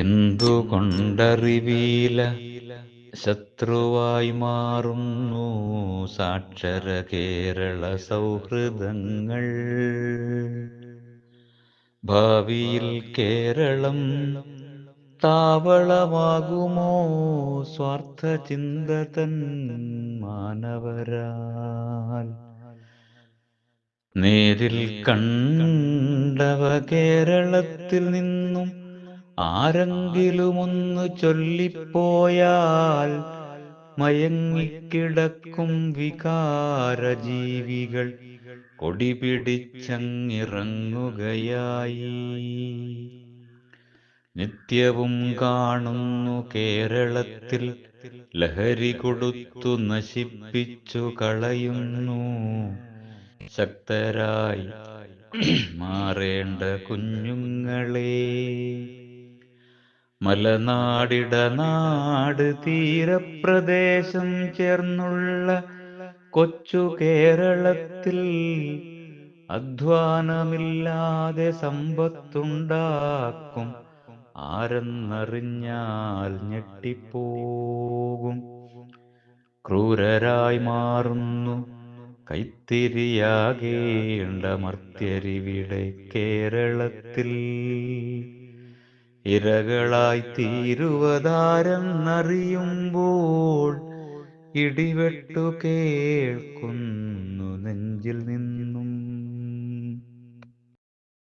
എന്തുകൊണ്ടറിവീല? ശത്രുവായി മാറുന്നു സാക്ഷര കേരള സൗഹൃദങ്ങൾ. ഭാവിയിൽ കേരളം താവളമാകുമോ? സ്വാർത്ഥ ചിന്ത തൻ മാനവരാൽ. നേരിൽ കണ്ടവ കേരളത്തിൽ നിന്നും ആരെങ്കിലും ഒന്ന് ചൊല്ലിപ്പോയാൽ മയങ്ങിക്കിടക്കും വികാരജീവികൾ. കൊടി പിടിച്ചങ്ങിറങ്ങുകയായി നിത്യവും കാണുന്നു കേരളത്തിൽ ലഹരി കൊടുത്തു നശിപ്പിച്ചു കളയുന്നു. ശക്തരായി മാറേണ്ട കുഞ്ഞുങ്ങളെ. മലനാടിടനാട് തീരപ്രദേശം ചേർന്നുള്ള കൊച്ചു കേരളത്തിൽ അധ്വാനമില്ലാതെ സമ്പത്തുണ്ടാക്കും. ആരെന്നറിഞ്ഞാൽ ഞെട്ടിപ്പോകും. ക്രൂരരായി മാറുന്നു. കൈത്തിരിയാകേണ്ട മർത്യരിവിടെ കേരളത്തിൽ. ഇരകളായി തീരുവതാരെന്നറിയുമ്പോൾ ഇടിവെട്ടു കേൾക്കുന്നു നെഞ്ചിൽ നിന്ന്.